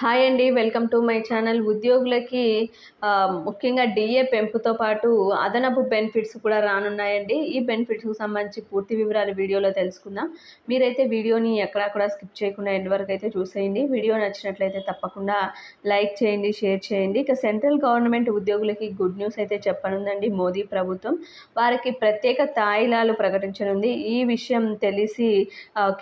Hi అండి welcome to my channel. ఉద్యోగులకి ముఖ్యంగా డిఏ పెంపుతో పాటు అదనపు బెనిఫిట్స్ కూడా రానున్నాయండి. ఈ బెనిఫిట్స్కి సంబంధించి పూర్తి వివరాలు వీడియోలో తెలుసుకుందాం. మీరైతే వీడియోని ఎక్కడా కూడా స్కిప్ చేయకుండా ఎండ్ వరకు అయితే చూసేయండి. వీడియో నచ్చినట్లయితే తప్పకుండా లైక్ చేయండి షేర్ చేయండి. ఇక సెంట్రల్ గవర్నమెంట్ ఉద్యోగులకి గుడ్ న్యూస్ అయితే చెప్పనుందండి మోదీ ప్రభుత్వం. వారికి ప్రత్యేక తాయిలాలు ప్రకటించనుంది. ఈ విషయం తెలిసి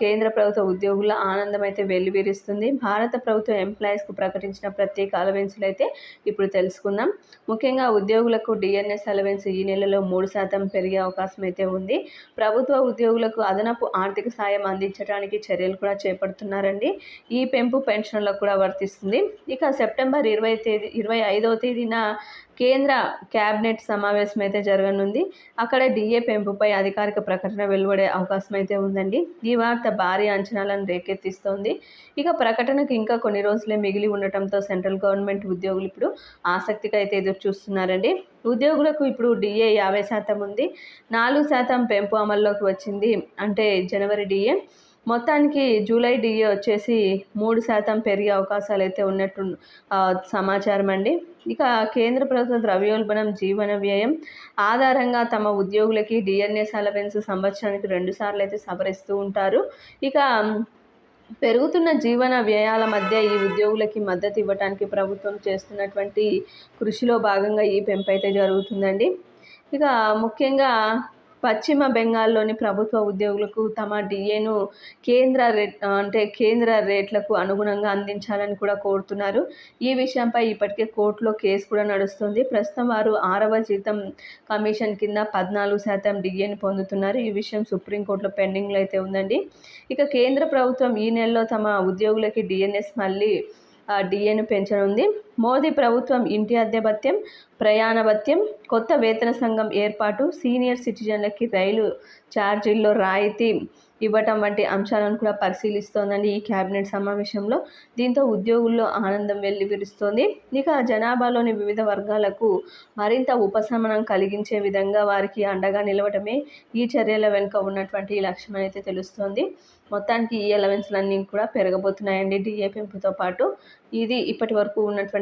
కేంద్ర ప్రభుత్వ ఉద్యోగుల ఆనందం అయితే వెల్లివిరుస్తుంది. భారత ప్రభుత్వం ఎంప్లాయీస్కు ప్రకటించిన ప్రత్యేక అలవెన్సులు అయితే ఇప్పుడు తెలుసుకుందాం. ముఖ్యంగా ఉద్యోగులకు డిఎన్ఎస్ అలవెన్స్ ఈ నెలలో మూడు శాతం పెరిగే అవకాశం అయితే ఉంది. ప్రభుత్వ ఉద్యోగులకు అదనపు ఆర్థిక సాయం అందించడానికి చర్యలు కూడా చేపడుతున్నారండి. ఈ పెంపు పెన్షన్లకు కూడా వర్తిస్తుంది. ఇక సెప్టెంబర్ ఇరవై తేదీ ఇరవై ఐదవ తేదీన కేంద్ర క్యాబినెట్ సమావేశం అయితే జరగనుంది. అక్కడ డిఏ పెంపుపై అధికారిక ప్రకటన వెలువడే అవకాశం అయితే ఉందండి. ఈ వార్త భారీ అంచనాలను రేకెత్తిస్తోంది. ఇక ప్రకటనకు ఇంకా కొన్ని రోజులే మిగిలి ఉండటంతో సెంట్రల్ గవర్నమెంట్ ఉద్యోగులు ఇప్పుడు ఆసక్తిగా అయితే ఎదురు చూస్తున్నారండి ఉద్యోగులకు ఇప్పుడు డిఏ యాభై శాతం ఉంది. నాలుగు శాతం పెంపు అమల్లోకి వచ్చింది. అంటే జనవరి డిఏ. మొత్తానికి జూలై డిఏ వచ్చేసి మూడు శాతం పెరిగే అవకాశాలు అయితే ఉన్నట్టు సమాచారం అండి. ఇక కేంద్ర ప్రభుత్వ ద్రవ్యోల్బణం జీవన వ్యయం ఆధారంగా తమ ఉద్యోగులకి డిఎన్ఏ అలవెన్స్ సంవత్సరానికి రెండు సార్లు అయితే సవరిస్తూ ఉంటారు. ఇక పెరుగుతున్న జీవన వ్యయాల మధ్య ఈ ఉద్యోగులకి మద్దతు ఇవ్వడానికి ప్రభుత్వం చేస్తున్నటువంటి కృషిలో భాగంగా ఈ పెంపు అయితే జరుగుతుందండి. ఇక ముఖ్యంగా పశ్చిమ బెంగాల్లోని ప్రభుత్వ ఉద్యోగులకు తమ డిఏను కేంద్ర రేట్ అంటే కేంద్ర రేట్లకు అనుగుణంగా అందించాలని కూడా కోరుతున్నారు. ఈ విషయంపై ఇప్పటికే కోర్టులో కేసు కూడా నడుస్తుంది. ప్రస్తుతం వారు ఆరవ జీతం కమిషన్ కింద పద్నాలుగు శాతం డిఏను పొందుతున్నారు. ఈ విషయం సుప్రీంకోర్టులో పెండింగ్లో అయితే ఉందండి. ఇక కేంద్ర ప్రభుత్వం ఈ నెలలో తమ ఉద్యోగులకి డిఎన్ఎస్ మళ్ళీ డిఏను పెంచనుంది. మోదీ ప్రభుత్వం ఇంటి అద్దె భత్యం ప్రయాణ భత్యం కొత్త వేతన సంఘం ఏర్పాటు సీనియర్ సిటిజన్లకి రైలు ఛార్జీల్లో రాయితీ ఇవ్వటం వంటి అంశాలను కూడా పరిశీలిస్తోందండి ఈ కేబినెట్ సమావేశంలో. దీంతో ఉద్యోగుల్లో ఆనందం వెల్లివిరుస్తోంది. ఇక జనాభాలోని వివిధ వర్గాలకు మరింత ఉపశమనం కలిగించే విధంగా వారికి అండగా నిలవటమే ఈ చర్యల వెనుక ఉన్నటువంటి లక్ష్యం అయితే తెలుస్తోంది. మొత్తానికి ఈ అలవెన్స్లన్నీ కూడా పెరగబోతున్నాయండి డిఏ పెంపుతో పాటు. ఇది ఇప్పటి వరకు